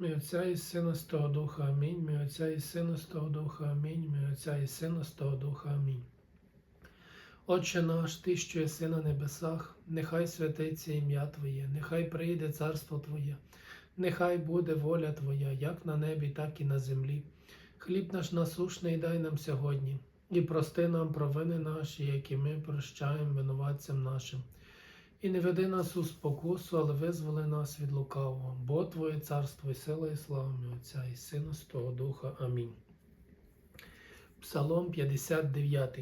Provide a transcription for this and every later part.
Мій Отця і Сина з того Духа, Амінь. Мій Отця і Сина з того Духа, Амінь. Мій Отця і Сина з того Духа, Амінь. Отче наш, Ти, що єси на небесах, нехай святиться ім'я Твоє, нехай прийде царство Твоє, нехай буде воля Твоя, як на небі, так і на землі. Хліб наш насушний дай нам сьогодні, і прости нам провини наші, які ми прощаємо винуватцям нашим. І не веди нас у спокусу, але визволи нас від лукавого, бо Твоє царство і сила, і слава мій Отця і Сина з того Духа. Амінь. Псалом 59.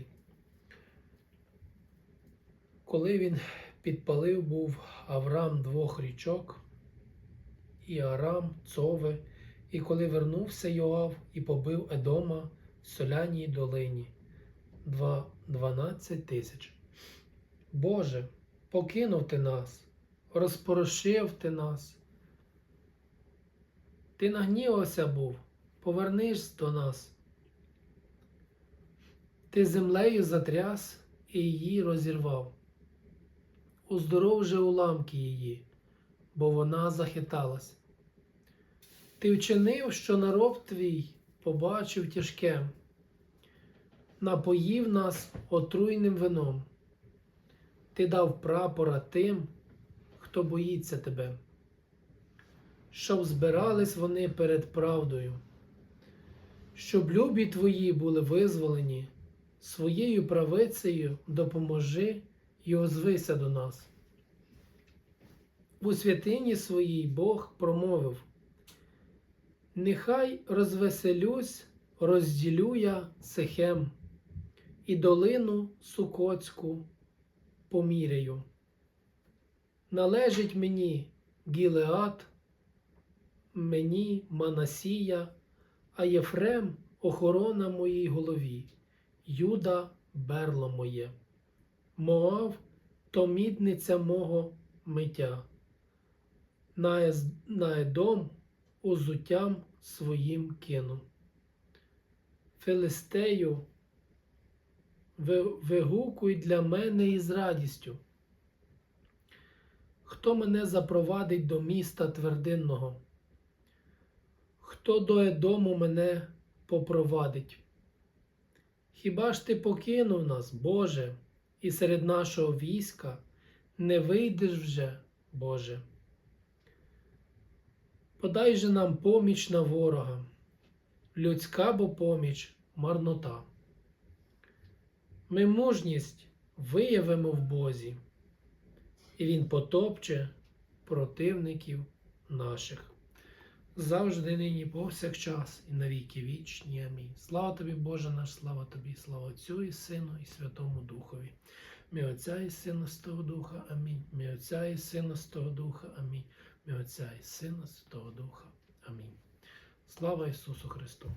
Коли він підпалив був Авраам двох річок, і Арам, Цове, і коли вернувся Йоав і побив Едома в соляній долині, Два- 12 тисяч. Боже, покинув ти нас, розпорошив ти нас. Ти нагнівався був, повернись до нас. Ти землею затряс і її розірвав. Уздоров же уламки її, бо вона захиталась. Ти вчинив, що народ твій побачив тяжке, напоїв нас отруйним вином. Ти дав прапора тим, хто боїться тебе, щоб збирались вони перед правдою, щоб любі твої були визволені, своєю правицею допоможи і озвися до нас. У святині своїй Бог промовив: Нехай розвеселюсь, розділю я Сихем і долину Сукоцьку поміряю. Належить мені Гілеат, мені Манасія, а Єфрем охорона моїй голові, Юда берло моє. Моав то мідниця мого миття, на, Ез- узуттям своїм кину. Филистею, вигукуй для мене із радістю. Хто мене запровадить до міста твердинного? Хто до Едому мене попровадить? Хіба ж ти покинув нас, Боже, і серед нашого війська не вийдеш вже, Боже? Подай же нам поміч на ворога, людська бо поміч марнота. Ми мужність виявимо в Бозі, і Він потопче противників наших. Завжди нині повсякчас і навіки вічні. Амінь. Слава тобі, Боже наш, слава тобі, слава Отцю і Сину, і Святому Духові. Мій Отця і Сина з того Духа. Амінь. Мій Отця і Сина з того Духа. Амінь. Мій Отця і Сина з того Духа. Амінь. Слава Ісусу Христу!